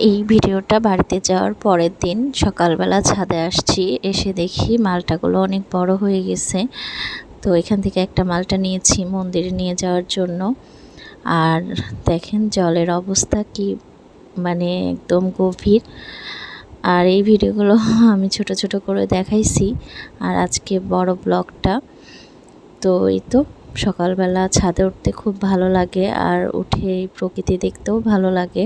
এই ভিডিওটা বাড়িতে যাওয়ার পরের দিন সকালবেলা ছাদে আসছি, এসে দেখি মালটাগুলো অনেক বড় হয়ে গেছে। তো এখান থেকে একটা মালটা নিয়েছি মন্দিরে নিয়ে যাওয়ার জন্য। আর দেখেন জলের অবস্থা কি মানে একদম গভীর। আর এই ভিডিওগুলো আমি ছোট ছোট করে দেখাইছি। আর আজকে বড় ব্লগটা। তো এই তো। সকালবেলা ছাদে উঠতে খুব ভালো লাগে আর উঠে প্রকৃতি দেখতেও ভালো লাগে।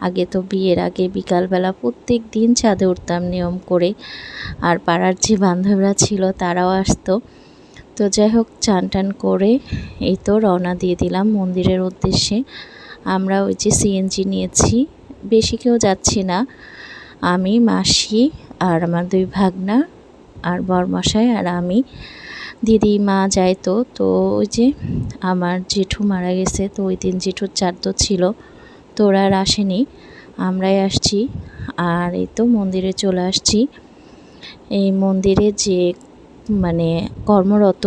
আগে তো বিয়ের আগে বিকালবেলা প্রত্যেক দিন ছাদে উঠতাম নিয়ম করে। আর পাড়ার যে বান্ধবীরা ছিল তারাও আসতো। তো যাই হোক, চান টান করে এই তো রওনা দিয়ে দিলাম মন্দিরের উদ্দেশ্যে। আমরা ওই যে সিএনজি নিয়েছি। বেশি কেউ যাচ্ছি না। আমি, মাসি আর আমার দুই ভাগনা আর বরমশাই আর আমি। দিদি, মা, যাইতো। তো ওই যে আমার জেঠু মারা গেছে, তো ওই দিন জেঠুর চারদো ছিল। তো ওরা আর আসেনি। আমরাই আসছি। আর এই তো মন্দিরে চলে আসছি। এই মন্দিরে যে মানে কর্মরত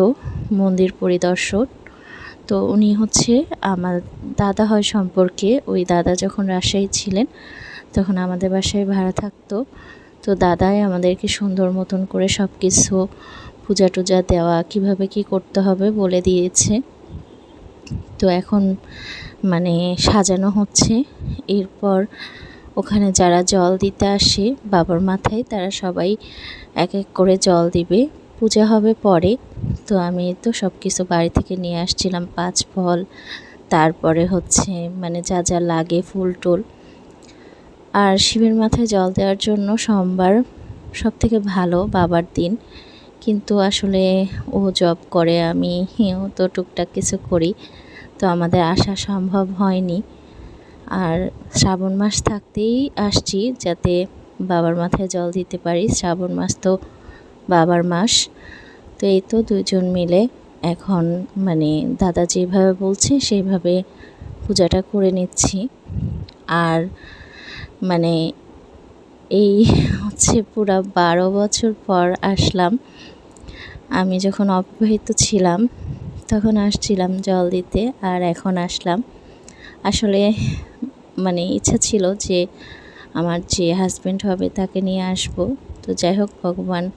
মন্দির পরিদর্শক, তো উনি হচ্ছে আমার দাদা হয় সম্পর্কে, ওই দাদা যখন রাজশাহী ছিলেন, তখন আমাদের বাসায় ভাড়া থাকতো। তো দাদাই আমাদেরকে সুন্দর মতন করে সব কিছু পূজা টুজা দেওয়া, কীভাবে কি করতে হবে বলে দিয়েছে। তো এখন মানে সাজানো হচ্ছে। এরপর ওখানে যারা জল দিতে আসে, বাবার মাথায়, তারা সবাই এক এক করে জল দিবে। পূজা হবে পরে। তো আমি তো সব কিছু বাড়ি থেকে নিয়ে আসছিলাম, পাঁচ ফল। তারপরে হচ্ছে মানে যা যা লাগে, ফুল, টুল। আর শিবের মাথায় জল দেওয়ার জন্য সোমবার সব থেকে ভালো বাবার দিন। কিন্তু আসলে ও জব করে, আমি তো টুকটাক কিছু করি, তো আমাদের আসা সম্ভব হয়নি। আর শ্রাবণ মাস থাকতেই আসছি যাতে বাবার মাথায় জল দিতে পারি। শ্রাবণ মাস তো বাবার মাস, তো এই তো দুজন মিলে এখন মানে দাদা যেভাবে বলছে সেইভাবে পূজাটা করে নিচ্ছি। আর মানে এই হচ্ছে পুরা বারো বছর পর আসলাম। আমি যখন অবিবাহিত ছিলাম, তখন আসছিলাম জল দিতে আর এখন আসলাম। আসলে মানে ইচ্ছা ছিল যে আমার যে হাজব্যান্ড হবে তাকে নিয়ে আসব। তো যাই হোক, ভগবান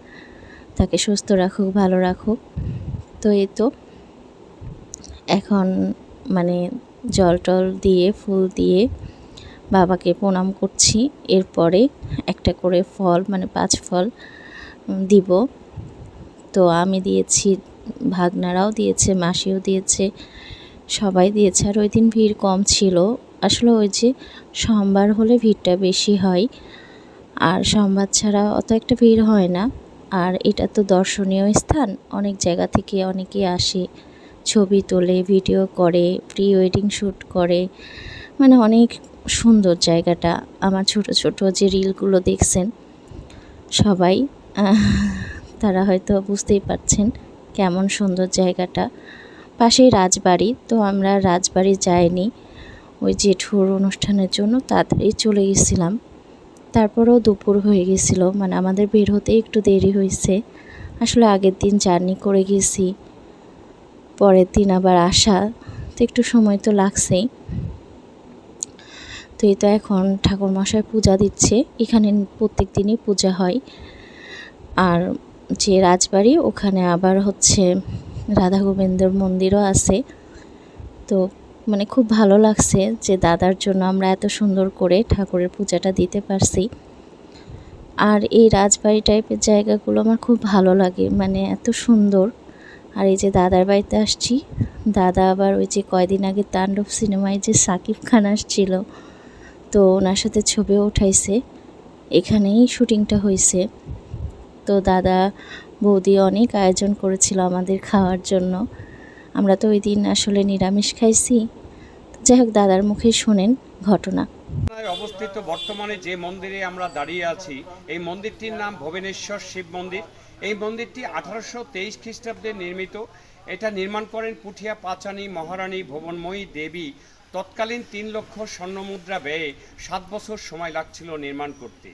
তাকে সুস্থ রাখুক, ভালো রাখুক। তো এই তো। এখন মানে জল টল দিয়ে, ফুল দিয়ে বাবাকে প্রণাম করছি। এরপরে একটা করে ফল মানে পাঁচ ফল দিব। তো আমি দিয়েছি, ভাগনারাও দিয়েছে, মাসিও দিয়েছে, সবাই দিয়েছে। আর ওই দিন ভিড় কম ছিল। আসলে ওই যে সোমবার হলে ভিড়টা বেশি হয়। আর সোমবার ছাড়া অত একটা ভিড় হয় না। আর এটা তো দর্শনীয় স্থান। অনেক জায়গা থেকে অনেকে আসে, ছবি তোলে, ভিডিও করে, প্রি ওয়েডিং শ্যুট করে। মানে অনেক সুন্দর জায়গাটা। আমার ছোট ছোট যে রিলগুলো দেখছেন, সবাই তারা হয়তো বুঝতেই পারছেন কেমন সুন্দর জায়গাটা। পাশেই রাজবাড়ি, তো আমরা রাজবাড়ি যাইনি। ওই জেঠুর অনুষ্ঠানের জন্য তাড়াতাড়ি চলে গেছিলাম। তারপরেও দুপুর হয়ে গেছিল মানে আমাদের বের হতে একটু দেরি হয়েছে। আসলে আগের দিন জার্নি করে গেছি, পরের দিন আবার আসা, তো একটু সময় তো লাগছেই। তো এই তো এখন ঠাকুর মশাই পূজা দিচ্ছে, এখানে প্রত্যেক দিনই পূজা হয়। আর যে রাজবাড়ি, ওখানে আবার হচ্ছে রাধা গোবিন্দর মন্দিরও আছে। তো মানে খুব ভালো লাগছে যে দাদার জন্য আমরা এত সুন্দর করে ঠাকুরের পূজাটা দিতে পারছি। আর এই রাজবাড়ি টাইপের জায়গাগুলো আমার খুব ভালো লাগে মানে এত সুন্দর। আর এই যে দাদার বাড়িতে আসছি, দাদা আবার ওই যে কয়দিন আগে তাণ্ডব সিনেমায় যে সাকিব খান আসছিল, তো ওনার সাথে ছবিও উঠাইছে। এখানেই শুটিংটা হয়েছে তো দাদা বৌদি অনেক আয়োজন করেছিল আমাদের খাওয়ার জন্য। আমরা তো ওই দিন আসলে নিরামিষ খাইছি। যাই হোক, দাদার মুখে শোনেন ঘটনা। অবস্থিত বর্তমানে যে মন্দিরে আমরা দাঁড়িয়ে আছি, এই মন্দিরটির নাম ভুবনেশ্বর শিব মন্দির। এই মন্দিরটি আঠারোশো তেইশ খ্রিস্টাব্দে নির্মিত। এটা নির্মাণ করেন পুঠিয়া পাচানি মহারানী ভুবনময়ী দেবী। তৎকালীন তিন লক্ষ স্বর্ণমুদ্রা ব্যয়ে সাত বছর সময় লাগছিল নির্মাণ করতে।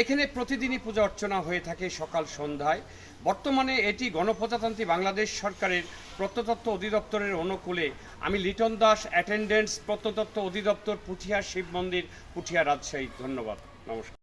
এখানে প্রতিদিনই পূজা অর্চনা হয়ে থাকে সকাল সন্ধ্যায়। বর্তমানে এটি গণপ্রজাতন্ত্রী বাংলাদেশ সরকারের প্রত্নতত্ত্ব অধিদপ্তরের অনুকূলে। আমি লিটন দাস অ্যাটেন্ডেন্স প্রত্নতত্ত্ব অধিদপ্তর, পুঠিয়া শিব মন্দির, পুঠিয়া রাজশাহী। ধন্যবাদ। নমস্কার।